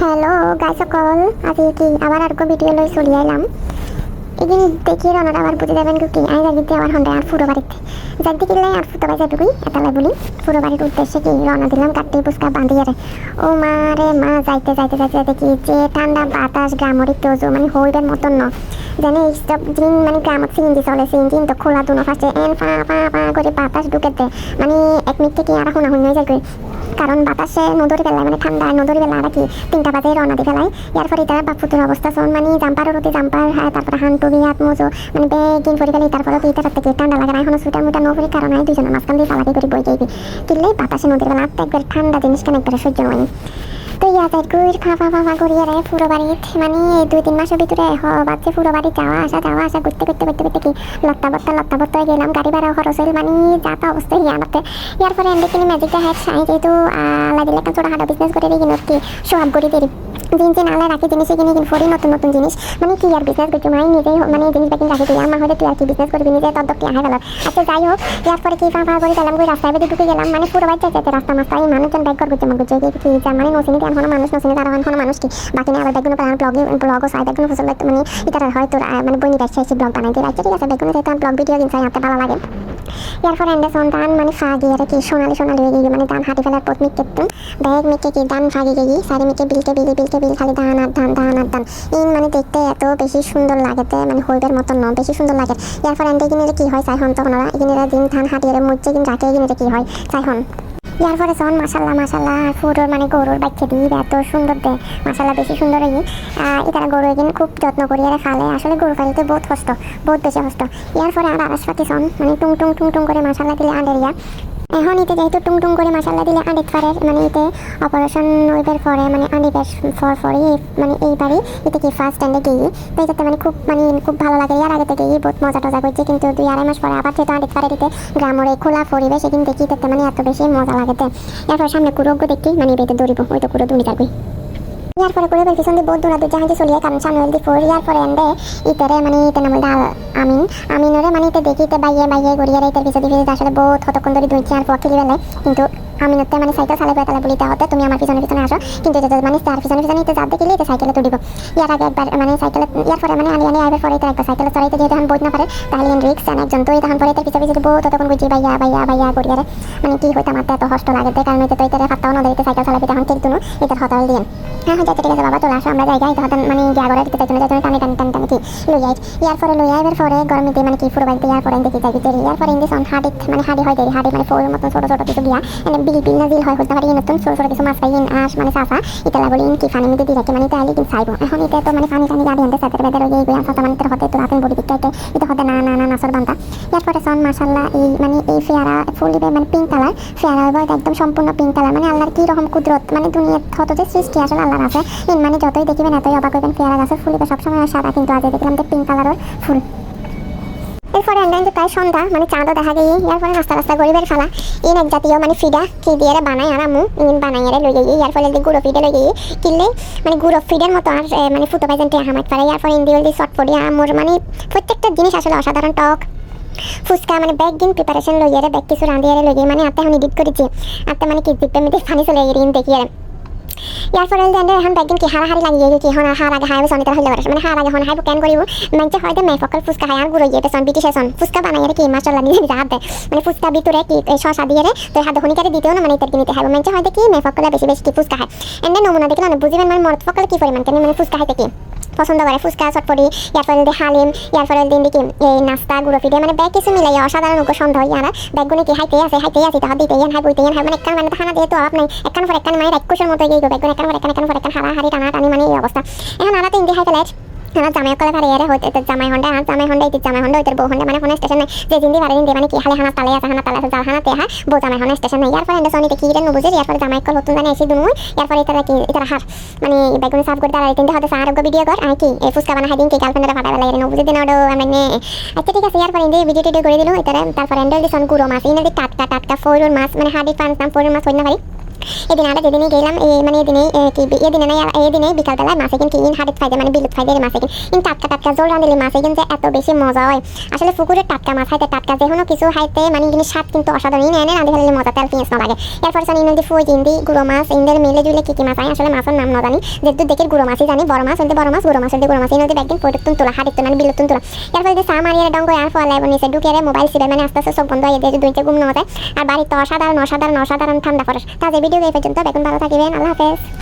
Hello guy সকল। আজি কি আবার আর ভিডিও লই চলি আইলাম? এদিন দেখি রনটা আবার বুঝে যাবেন কি আই যাইতে আমার হন্ডা আর ফুটো বাড়িতে। যাইতে কিনলে আর ফুটো বাই যাবে এতালে বলি। ফুটো বাড়ির উদ্দেশ্যে কি রওনা দিলাম কাটতে পুস্কা বাঁধিয়ে রে ও মা রে মা, যাইতে যাইতে যাইতে যাইতে কি যে ঠান্ডা বাতাস গ্রামরিক তোজো মানে হইবেন মতন ন। জানে এইসব দিন মানে গ্রামত সিঞ্জি চলে সিঞ্জি তো খোলা দুনো ফার্স্টে এন পা পা পা করে বাতাস ঢুকে দে মানে এক মিনিট থেকে আর হুন হয়ে যায় কই। কারণ বাতাসে নদরি বেলায় মানে ঠান্ডা নদরি বেলা আর কি? তিনটা বাজে রওনা দিয়ে ফেলায় ইয়ার এটা তারা বাপুতুর অবস্থা শোন মানে জাম্পারের রুটি জাম্পার হ্যাঁ তারপরে হান্টু হাত মোজো মানে বেগিন করে ফেলি তারপরে কি তার থেকে ঠান্ডা লাগে না? এখন সুটার মুটা নকরি কারণ হয় দুজনের মাঝখান দিয়ে পালাকি করে বই যাইবি কিনলে বাতাসে নদীর বেলা একবার ঠান্ডা জিনিস কেন একবারে সহ্য হয়নি তো ইয়া তাই গুড় ফাঁফা ফাফা করিয়ে রে পুরো বাড়িত মানে দুই তিন মাসের ভিতরে হ বাচ্চা পুরো বাড়ি, যাওয়া আসা যাওয়া আসা করতে করতে করতে করতে কি? লত্তা বত্তা লত্তা বত্তা গেলাম, গাড়ি ভাড়া খরচ হইল মানে যাতা অবস্থা ইয়া আমাতে ইয়ার পরে এমনি কিনে ম্যাজিকটা হ্যাঁ যেহেতু আলা একটা একটা হাঁটা বিজনেস করে দিই কি সোয়াব করে দিই। দিন দিন আলা রাখি জিনিস কিনে কিন ফরি নতুন নতুন জিনিস। মানে কি আর বিজনেস করছি মানে নিজেই মানে জিনিস বাকি রাখি দিই আমার হয়তো তুই আর কি বিজনেস করবি? নিজে তদ্দক কি আহে গেল আচ্ছা যাই হোক ইয়ার পরে কি ফাঁকা করে গেলাম রাস্তায় বেঁধে ঢুকে গেলাম। মানে পুরো বাইর যাইতে রাস্তা মাস্তায় মানুষজন ব্যাগ করবে যেমন করছে কি যা মানে নসিনি কেন কোনো মানুষ নসিনি তার কোনো মানুষ কি? বাকি না আবার ব্যাগগুলো প্লান ব্লগে ব্লগও সাই ব্যাগগুলো ফসল মানে হয় তোর আহ, মানে বইনি ব্যাগ চাইছি ব্লগ বানাইতে রাখছে। ঠিক আছে ব্যাগগুলো ব্লগ ভিডিও চাই হাতে ভালো লাগে। ইয়ার পরে এন্ডে সোন দান মানে ফাগি আর কি সোনালি সোনালি হয়ে গিয়ে মানে দান হাঁটি ফেলার পথ মিট তুম ব্যাগ মিটকে কি দান ফাগি গিয়ে সারি মিটকে বিলকে বিলি, বিলকে বিল খালি দান আর দান দান আর দান। ইন মানে দেখতে এত বেশি সুন্দর লাগেতে মানে হইবের মতন ন বেশি সুন্দর লাগে। ইয়ার পরে এন্ডে কিনে কি হয় সাইহন তখন ওরা এখানে দিন ধান হাঁটিয়ে মুচ্ছে কিন্তু রাখে এখানে কি হয়, চাই হন। ইয়ার পরে যখন মাসাল্লাহ মাসাল্লাহ আর ফুটোর মানে গরুর বাচ্চা দিয়ে এত সুন্দর দেয় মাসাল্লাহ বেশি সুন্দর এই ইতারা গরু এগিন খুব যত্ন করিয়ে খালে। আসলে গরু ফালিতে বহুত কষ্ট, বহুত বেশি কষ্ট। ইয়ার পরে আর আবাস পাতি মানে টুং টুং টুং টুং করে মাসাল্লাহ দিলে আন্ডেরিয়া এখন যেহেতু টুং টুং করে মশালা দিলে আঁডিত পারে মানে এতে অপারেশন ওইবার পরে মানে আন্ডিবের ফর ফরে মানে এইবারই এতে কি ফার্স্ট স্ট্যান্ডে গিয়ে তো এটাতে মানে খুব মানে খুব ভালো লাগে। ইয়ার আগে থেকে বহুত মজা টজা করছে, কিন্তু দুই আড়াই মাস পরে আবার যেহেতু আঁডিত পারে দিতে গ্রামের খোলা পরিবেশ সেদিন দেখি তাতে মানে এত বেশি মজা লাগে এরপর সামনে কুরোগ্য দেখি মানে বেতে দৌড়িব, ওই তো কুরো দুনি থাকবে। ইয়ার পরে করে বেলছি সন্ধি বহুত দূরা জাহাজে চলিয়ে কারণ সামনে হলদি ফোর। ইয়ার পরে এন্ডে ইতারে মানে ইতে নামল ডাল আমিন। আমিনরে মানে ইতে দেখি, ইতে বাইয়ে বাইয়ে গড়িয়ে ইতার পিছে পিছনে আসলে বহুত কতক্ষণ ধরে দুই চার পর খেলি বেলে কিন্তু আমিনতে মানে সাইকেল চালাই তালা বলিতে হতে তুমি আমার পিছনে কিন্তু এটা মানে তার পিছনে পিছনে ইতে যাতে গেলে ইতে সাইকেলে তুলিব ইয়ার আগে একবার মানে সাইকেলে ইয়ার পরে মানে আলি আলি আইবার পরে একবার সাইকেলে চড়াইতে, যেহেতু এখন বইত না পারে, তাহলে রিক্স একজন তো তখন পরে ইতে পিছনে পিছনে বহুত, ততক্ষণ গুজি বাইয়া বাইয়া বাইয়া গড়িয়ে মানে কি হইতে আমার এত কষ্ট লাগে কারণ ইতে তো ইতে ফাত্তাও না দিতে সাইকেল চালাবি তখন তুনো ইতে হতাল দিয়ে হ্যাঁ হ্যাঁ ঠিক আছে বাবা, চলে আসো, আমরা জায়গায় তো হঠাৎ মানে গিয়া করে দিতে চাইতো না টানি টানি টানি টানি কি লই যাই ইয়ার পরে লই আইবার পরে গরমে মানে কি পুরো বাড়িতে, ইয়ার পরে দেখি যাই দেরি ইয়ার পরে ইন্দি সন হাডি মানে হাডি হয় দেরি, হাডি মানে ফোর মতন ছোট ছোট, কিছু গিয়া মানে বিল বিল না জিল হয় হতে পারি, নতুন, ছোট ছোট, কিছু মাছ পাই আস মানে সাফা ইতালা বলি কি ফানি দিয়ে রাখি মানে তাহলে কিন্তু চাইব। এখন এটা তো মানে ফানি টানি গাড়ি আনতে সাথে বেদের ওই গুয়া সাথে মানে তোর হতে তোর হাতেন বডি দিকটা এটা হতে না না না নাসর বান্তা ইয়ার পরে সন মাশাল্লাহ, এই মানে এই ফেয়ারা ফুল দিবে মানে পিঙ্ক কালার ফেয়ারা হবে একদম সম্পূর্ণ পিঙ্ক কালার মানে আল্লাহর কি রকম কুদরত মানে দুনিয়ার হত যে সৃষ্টি আসলে আল্লাহর আছে। ইন মানে যতই দেখিবেন, এতই অবাক হইবেন পেয়ারা গাছের ফুল দিবে সবসময় সাদা কিন্তু আজ দেখলাম যে পিঙ্ক কালারের ফুল। এরপরে আমরা কিন্তু প্রায় সন্ধ্যা মানে চাঁদও দেখা গিয়ে এরপরে রাস্তা রাস্তা গরিবের খালা ইন এক জাতীয় মানে ফিডা, কি দিয়ে বানায় আর আমু ইন বানাই এর লই গিয়ে ইয়ার ফলে গুঁড়ো ফিডে লই গিয়ে কিনলে মানে গুঁড়ো ফিডের মতো আর মানে ফুটো পাইজেন্টে হামাত পারে ইয়ার পরে ইন্দি হলদি পড়ি আমুর মানে প্রত্যেকটা জিনিস আসলে অসাধারণ টক। ফুচকা মানে ব্যাগ দিন প্রিপারেশন লই এর ব্যাগ কিছু রাঁধি এর লই গিয়ে মানে আতে এখন এডিট করেছি আতে মানে কি জিপে মিটে পানি চলে গিয়ে দেখি আর ইয়ার পরে দেন এখন ব্যাগিন কি হারাহারি লাগিয়ে কি এখন হার আগে হাই সনিতে হইলে পারে মানে হার আগে হন হাই কেন কৰিব। মানে হয়তো মে ফকল ফুচকা হাই আর গুড়ো গিয়ে পেছন বিটি শেষন ফুচকা বানাই আর কি মাসাল্লাহ নিজে নিজে হাত দেয় মানে ফুচকা ভিতরে কি শসা দিয়ে রে হাত হনিকারে দিতেও না মানে ইতার কিনিতে হয় মানে হয়তো কি মে ফকলে বেশি বেশি কি ফুচকা খায়। এন্ড নমুনা দেখলে অনেক বুঝিবেন মানে মরত ফকলে কি পরিমাণ কেন মানে ফুচকা খাইতে কি? পছন্দ করে, ফুচকা, চটপটি ইয়ারপর যদি হালিম ইয়ারপর দিন দেখি এই নাস্তা, গুঁড়ো ফিডে মানে ব্যাগ কিছু মিলাই, অসাধারণ সন্দেহ ইয়ারা ব্যাগগুলো কি হাইতে আছে হাইতে আছে তাহলে দিতে ইয়ান হাই বইতে হাই মানে একখান মানে হানা দিয়ে তো অভাব নাই একখান পর একখান মায়ের একুশের মতো গিয়ে ব্যাগগুলো একখান পর একখান একখান পর একখান হারা হারি টানা টানি মানে এই অবস্থা এখন আলাদা ইন্দি হাই ফেলে আমার জামাই কলে ভারে এরে হইতে জামাই হন্ডা আর জামাই হন্ডা ইতি জামাই হন্ডা ইতির বউ হন্ডা মানে কোন স্টেশন যে জিন্দি ভারে জিন্দি মানে কি হালে হানা তালে আছে, হানা তালে আছে, জাল হানা তেহা বউ জামাই হন্ডা স্টেশন ইয়ার পরে এন্ডা সনি দেখি রে নবুজে ইয়ার পরে জামাই কল নতুন জানি এসে দুনু ইয়ার পরে ইতারা কি ইতারা হার মানে বেগুন সাফ করে দাঁড়াই তিনটে হতে আরোগ্য ভিডিও কর আর কি এই ফুচকা বানা হাইদিন কি গার্লফ্রেন্ডরা ফাটা বেলা এরে নবুজে দিন ওডো আমি নে। আচ্ছা ঠিক আছে, ইয়ার পরে ইন্দি ভিডিও টিডিও করে দিল, ইতারা, তারপরে এন্ডেল দিছন গুঁড়ো মাছ ইনে টাটকা টাটকা, ফয়রুর মাছ মানে হাডি পান নাম ফয়রুর মাছ হইনা পারি এদিন আমরা যেদিনে গেলাম মানে এদিনে এদিনে নাই এদিনে বিকালবেলায় মাছে কিন্তু ইন হাড়িত ফাইদে মানে বিলুত ফাইদে মাছে কিন্তু ইন টাটকা টাটকা জল রাঁধিলে মাছে কিন্তু এত বেশি মজা হয়। আসলে পুকুরের টাটকা মাছ খাইতে, টাটকা যে কোনো কিছু খাইতে মানে কিন্তু স্বাদ কিন্তু অসাধারণ। এনে রাঁধি ফেললে, মজা তেল পিঁয়াজ না লাগে। এরপর সন ইনদি ফুই, ইন্দি, গুঁড়ো মাছ, ইন্দের মিলে জুলে কি কি মাছ হয় আসলে মাছের নাম না জানি যেহেতু দেখে গুঁড়ো মাছই জানি, বড় মাছ হইতে বড় মাছ, গুঁড়ো মাছ হইতে গুঁড়ো মাছ। ইনদি একদিন পটুক তোলা হাড়িত মানে বিলুত তোলা। এরপর যে চা মারিয়ে ডঙ্গ আর ফলে নিচে ঢুকে মবাইল সিবে মানে আস্তে আস্তে চোখ বন্ধ হয়ে দিয়ে দুইটা ঘুম না আর বাড়িতে অসাধারণ অসাধারণ অসাধারণ ঠান্ডা পড়ে তাদের ভিডিও এই পর্যন্ত বেগুন ভালো থাকিবেন আল্লাহ হাফেজ